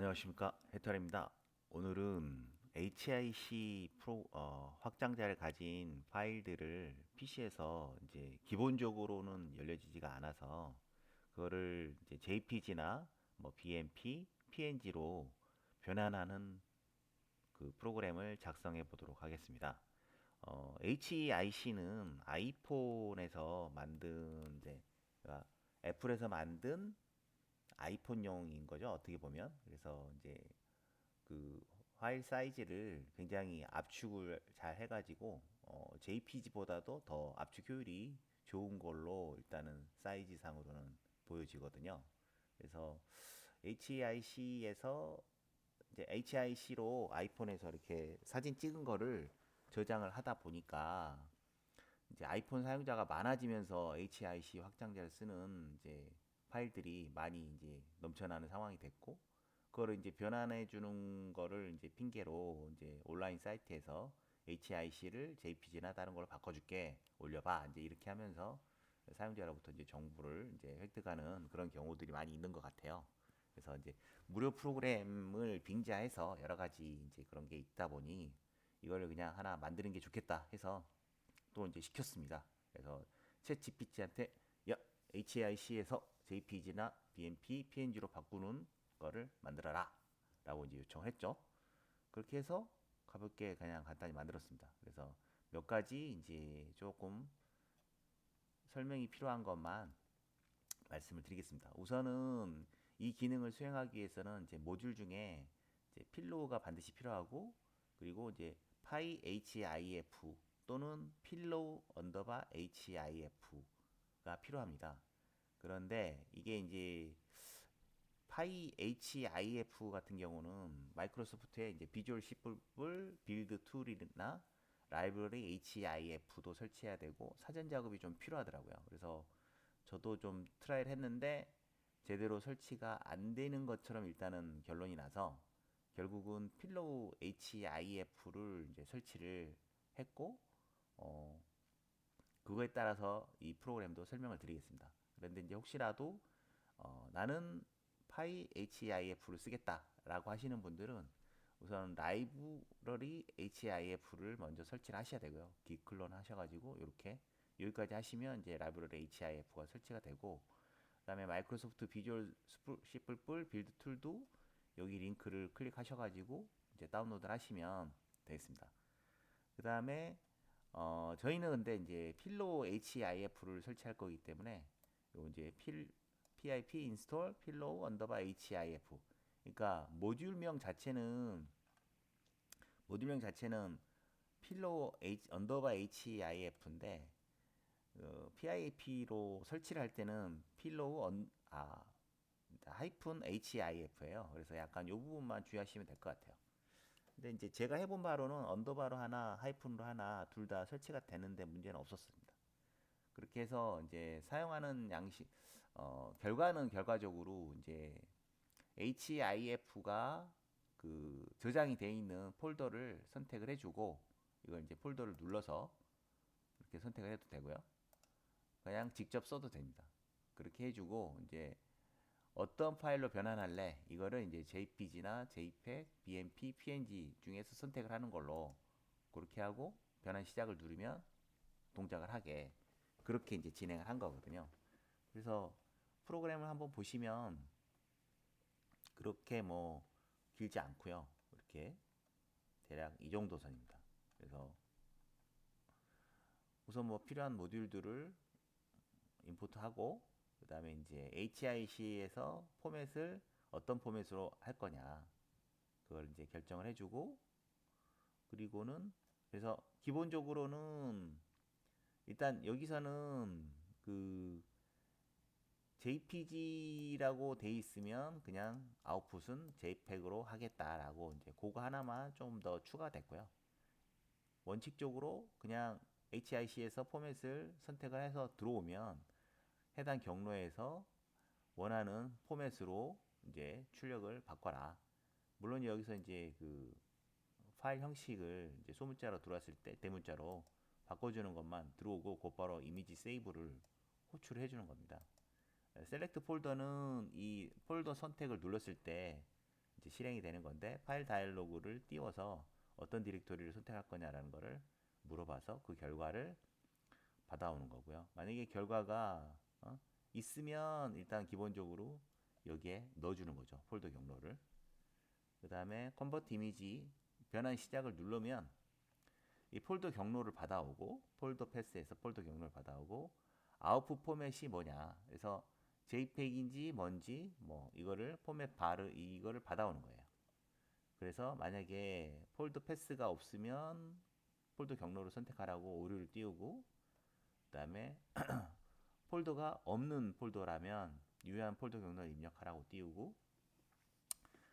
안녕하십니까 해탈입니다. 오늘은 HIC 프로 어, 확장자를 가진 파일들을 PC에서 이제 기본적으로는 열려지지가 않아서 그거를 이제 JPG나 뭐 BMP, PNG로 변환하는 그 프로그램을 작성해 보도록 하겠습니다. 어, HEIC는 아이폰에서 만든 이제 그러니까 애플에서 만든 아이폰용인 거죠. 어떻게 보면. 그래서 이제 그 파일 사이즈를 굉장히 압축을 잘 해가지고 어, JPG보다도 더 압축 효율이 좋은 걸로 일단은 사이즈 상으로는 보여지거든요. 그래서 HEIC에서 이제 HIC로 아이폰에서 이렇게 사진 찍은 거를 저장을 하다 보니까 이제 아이폰 사용자가 많아지면서 HIC 확장자를 쓰는 이제 파일들이 많이 이제 넘쳐나는 상황이 됐고 그거를 이제 변환해 주는 거를 이제 핑계로 이제 온라인 사이트에서 HIC를 JPG나 다른 걸로 바꿔줄게 올려봐 이제 이렇게 하면서 사용자로부터 이제 정보를 이제 획득하는 그런 경우들이 많이 있는 것 같아요. 그래서 이제 무료 프로그램을 빙자해서 여러 가지 이제 그런 게 있다 보니 이거를 그냥 하나 만드는 게 좋겠다 해서 또 이제 시켰습니다. 그래서 챗 GPT한테 야 HIC에서 JPG나 BMP, PNG로 바꾸는 거를 만들어라 라고 이제 요청을 했죠. 그렇게 해서 가볍게 그냥 간단히 만들었습니다. 그래서 몇 가지 이제 조금 설명이 필요한 것만 말씀을 드리겠습니다. 우선은 이 기능을 수행하기 위해서는 이제 모듈 중에 이제 필로우가 반드시 필요하고 그리고 이제 파이 HIF 또는 필로우 언더바 HIF가 필요합니다. 그런데 이게 이제 파이 HIF 같은 경우는 마이크로소프트의 이제 비주얼 C++ 빌드 툴이나 라이브러리 HIF도 설치해야 되고 사전 작업이 좀 필요하더라고요. 그래서 저도 좀 트라이를 했는데 제대로 설치가 안 되는 것처럼 일단은 결론이 나서 결국은 필로우 HIF를 이제 설치를 했고 어 그거에 따라서 이 프로그램도 설명을 드리겠습니다. 그런데 이제 혹시라도 어, 나는 파이 HIF를 쓰겠다라고 하시는 분들은 우선 라이브러리 HIF를 먼저 설치를 하셔야 되고요. git 클론 하셔가지고 이렇게 여기까지 하시면 이제 라이브러리 HIF가 설치가 되고 그다음에 마이크로소프트 비주얼 C++ 빌드 툴도 여기 링크를 클릭하셔가지고 이제 다운로드를 하시면 되겠습니다. 그 다음에 어, 저희는 근데 이제 필로 HIF를 설치할 거기 때문에 요 이제 필 pip install pillow 언더바 hif 그러니까 모듈명 자체는 모듈명 자체는 필로우 h 언더바 hif인데 어, pip로 설치를 할 때는 필로우 언, 아 하이픈 hif예요. 그래서 약간 요 부분만 주의하시면 될 것 같아요. 근데 이제 제가 해본 바로는 언더바로 하나 하이픈으로 하나 둘 다 설치가 되는데 문제는 없었습니다. 그렇게 해서 이제 사용하는 양식 어, 결과는 결과적으로 이제 HIF가 그 저장이 되어 있는 폴더를 선택을 해주고 이걸 이제 폴더를 눌러서 이렇게 선택을 해도 되고요. 그냥 직접 써도 됩니다. 그렇게 해주고 이제 어떤 파일로 변환할래? 이거를 이제 JPG나 JPEG, BMP, PNG 중에서 선택을 하는 걸로 그렇게 하고 변환 시작을 누르면 동작을 하게 그렇게 이제 진행을 한 거거든요. 그래서 프로그램을 한번 보시면 그렇게 뭐 길지 않고요. 이렇게 대략 이 정도 선입니다. 그래서 우선 뭐 필요한 모듈들을 임포트하고 그 다음에 이제 HIC에서 포맷을 어떤 포맷으로 할 거냐 그걸 이제 결정을 해주고 그리고는 그래서 기본적으로는 일단 여기서는 그 JPG라고 돼 있으면 그냥 아웃풋은 JPEG으로 하겠다라고 이제 그거 하나만 좀 더 추가됐고요. 원칙적으로 그냥 HIC에서 포맷을 선택을 해서 들어오면 해당 경로에서 원하는 포맷으로 이제 출력을 바꿔라. 물론 여기서 이제 그 파일 형식을 이제 소문자로 들어왔을 때 대문자로 바꿔주는 것만 들어오고 곧바로 이미지 세이브를 호출해 주는 겁니다. 셀렉트 폴더는 이 폴더 선택을 눌렀을 때 이제 실행이 되는 건데 파일 다이얼로그를 띄워서 어떤 디렉토리를 선택할 거냐라는 거를 물어봐서 그 결과를 받아오는 거고요. 만약에 결과가 어? 있으면 일단 기본적으로 여기에 넣어주는 거죠. 폴더 경로를. 그 다음에 컨버트 이미지 변환 시작을 누르면 이 폴더 경로를 받아오고 폴더 패스에서 폴더 경로를 받아오고 아웃풋 포맷이 뭐냐. 그래서 JPEG인지 뭔지 뭐 이거를 포맷 바르 이거를 받아오는 거예요. 그래서 만약에 폴더 패스가 없으면 폴더 경로를 선택하라고 오류를 띄우고 그다음에 폴더가 없는 폴더라면 유효한 폴더 경로를 입력하라고 띄우고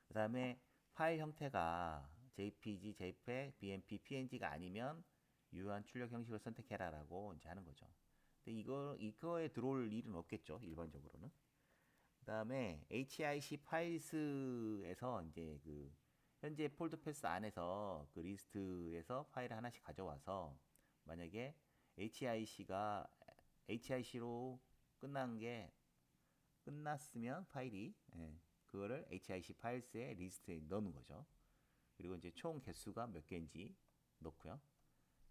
그다음에 파일 형태가 JPG, JPEG, BMP, PNG가 아니면 유효한 출력 형식을 선택해라라고 이제 하는 거죠. 근데 이거 이거에 들어올 일은 없겠죠 일반적으로는. 그다음에 HIC 파일스에서 이제 그 현재 폴더 패스 안에서 그 리스트에서 파일을 하나씩 가져와서 만약에 HIC가 HIC로 끝난 게 끝났으면 파일이 예, 그거를 HIC 파일스의 리스트에 넣는 거죠. 그리고 이제 총 개수가 몇 개인지 넣고요.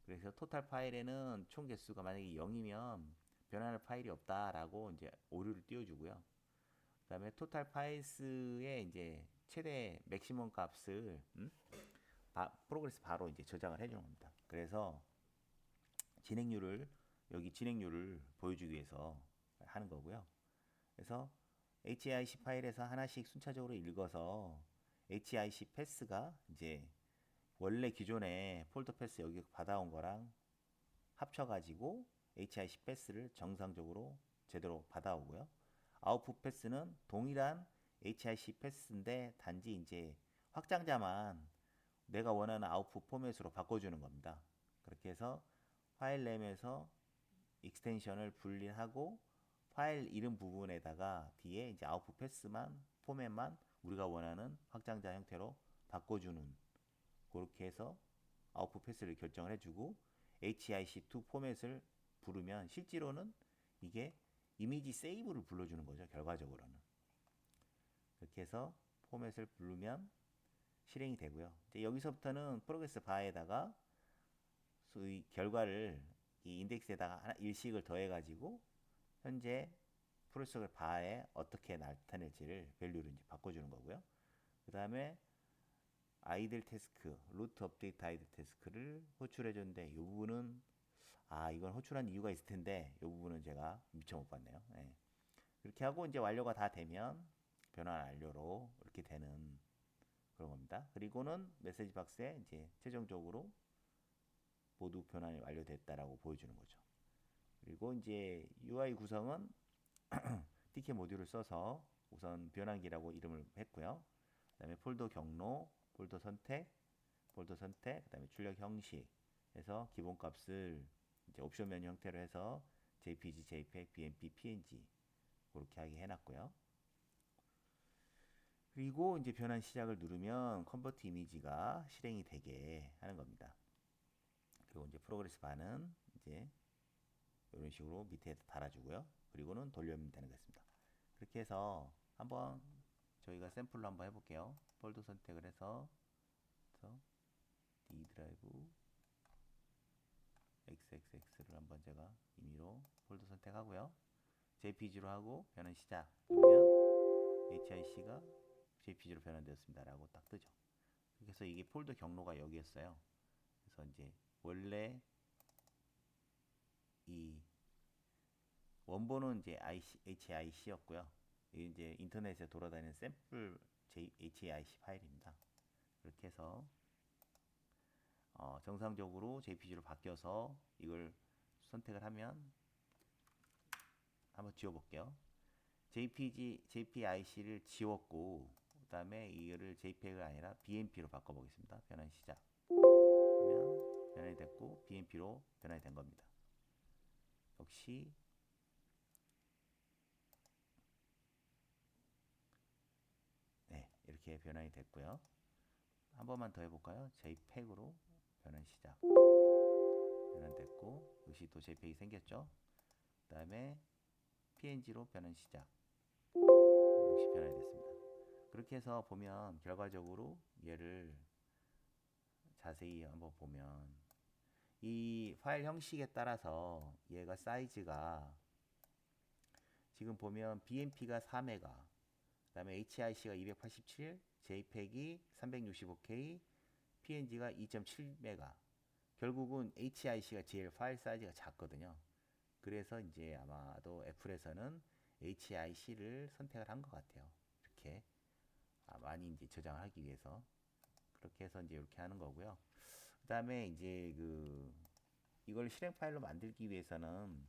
그래서 토탈 파일에는 총 개수가 만약에 0이면 변환할 파일이 없다라고 이제 오류를 띄워주고요. 그 다음에 토탈 파일스의 이제 최대 맥시멈 값을 음? 바, 프로그레스 바로 이제 저장을 해주는 겁니다. 그래서 진행률을 여기 진행률을 보여주기 위해서 하는 거고요. 그래서 HIC 파일에서 하나씩 순차적으로 읽어서 HIC 패스가 이제 원래 기존에 폴더 패스 여기 받아온 거랑 합쳐가지고 HIC 패스를 정상적으로 제대로 받아오고요. 아웃풋 패스는 동일한 HIC 패스인데 단지 이제 확장자만 내가 원하는 아웃풋 포맷으로 바꿔주는 겁니다. 그렇게 해서 파일 램에서 익스텐션을 분리하고 파일 이름 부분에다가 뒤에 이제 아웃풋 패스만 포맷만 우리가 원하는 확장자 형태로 바꿔주는 그렇게 해서 아웃풋 패스를 결정을 해주고 HIC2 포맷을 부르면 실제로는 이게 이미지 세이브를 불러주는 거죠 결과적으로는. 그렇게 해서 포맷을 부르면 실행이 되고요. 이제 여기서부터는 프로그레스 바에다가 소위 결과를 이 인덱스에다가 하나 일식을 더해 가지고 현재 프로세서 바에 어떻게 나타낼지를 밸류를 이제 바꿔주는 거고요. 그 다음에 아이들 태스크, 루트 업데이트 아이들 태스크를 호출해 줬는데 이 부분은 아 이건 호출한 이유가 있을 텐데 이 부분은 제가 미처 못 봤네요. 예. 그렇게 하고 이제 완료가 다 되면 변환 완료로 이렇게 되는 그런 겁니다. 그리고는 메시지 박스에 이제 최종적으로 모두 변환이 완료됐다라고 보여주는 거죠. 그리고 이제 UI 구성은 TK 모듈을 써서 우선 변환기라고 이름을 했고요. 그 다음에 폴더 경로, 폴더 선택, 폴더 선택, 그 다음에 출력 형식 해서 기본 값을 이제 옵션 메뉴 형태로 해서 JPG, JPEG, BMP, PNG 그렇게 하게 해놨고요. 그리고 이제 변환 시작을 누르면 컨버트 이미지가 실행이 되게 하는 겁니다. 그리고 이제 프로그레스 바는 이제 이런 식으로 밑에 달아주고요. 그리고는 돌려면 되는 것입니다. 그렇게 해서 한번 저희가 샘플로 한번 해볼게요. 폴더 선택을 해서, D 드라이브 XXX를 한번 제가 임의로 폴더 선택하고요. JPG로 하고 변환 시작. 그러면 HIC가 JPG로 변환되었습니다. 라고 딱 뜨죠. 그래서 이게 폴더 경로가 여기였어요. 그래서 이제 원래 이 원본은 이제 IC, HIC였고요. 이제 인터넷에 돌아다니는 샘플 HIC 파일입니다. 그렇게 해서 어, 정상적으로 JPG로 바뀌어서 이걸 선택을 하면 한번 지워볼게요. JPG, JPIC를 지웠고 그 다음에 이거를 JPEG가 아니라 BMP로 바꿔보겠습니다. 변환 시작. 그러면 변환이 됐고 BMP로 변환이 된 겁니다. 역시 네 이렇게 변환이 됐고요. 한 번만 더 해볼까요? JPEG으로 변환 시작. 변환됐고 역시 또 JPEG이 생겼죠. 그 다음에 PNG로 변환 시작. 역시 변환이 됐습니다. 그렇게 해서 보면 결과적으로 얘를 자세히 한번 보면 이 파일 형식에 따라서 얘가 사이즈가 지금 보면 BMP가 4메가 그다음에 HIC가 287, JPEG이 365K, PNG가 2.7메가. 결국은 HIC가 제일 파일 사이즈가 작거든요. 그래서 이제 아마도 애플에서는 HIC를 선택을 한 것 같아요. 이렇게 아, 많이 이제 저장을 하기 위해서 그렇게 해서 이제 이렇게 하는 거고요. 그다음에 이제 그 이걸 실행 파일로 만들기 위해서는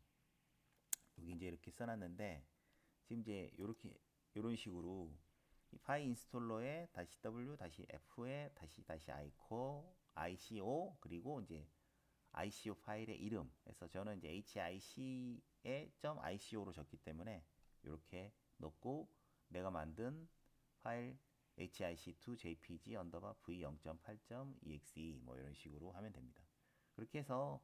여기 이제 이렇게 써놨는데 지금 이제 이렇게 이런 식으로 이 파이 인스톨러에 다시 w 다시 f에 다시 다시 ico ico 그리고 이제 ico 파일의 이름 해서 저는 이제 hic에 .ico로 적기 때문에 이렇게 넣고 내가 만든 파일 hic2 jpg 언더바 v 0.8.exe 뭐 이런 식으로 하면 됩니다. 그렇게 해서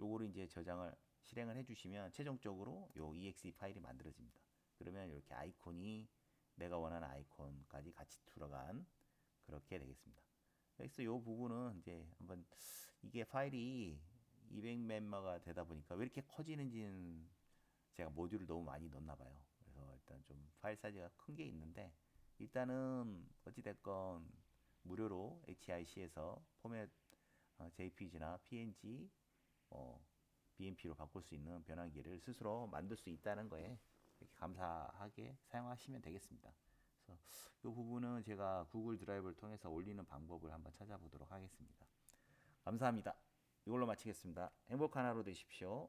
요거를 이제 저장을 실행을 해주시면 최종적으로 요 exe 파일이 만들어집니다. 그러면 이렇게 아이콘이 내가 원하는 아이콘까지 같이 들어간 그렇게 되겠습니다. 그래서 요 부분은 이제 한번 이게 파일이 200멤버가 되다 보니까 왜 이렇게 커지는지는 제가 모듈을 너무 많이 넣었나 봐요. 그래서 일단 좀 파일 사이즈가 큰 게 있는데 일단은 어찌됐건 무료로 HIC에서 포맷 어, JPG나 PNG, 어, BMP로 바꿀 수 있는 변환기를 스스로 만들 수 있다는 거에 감사하게 사용하시면 되겠습니다. 그래서 이 부분은 제가 구글 드라이브를 통해서 올리는 방법을 한번 찾아보도록 하겠습니다. 감사합니다. 이걸로 마치겠습니다. 행복한 하루 되십시오.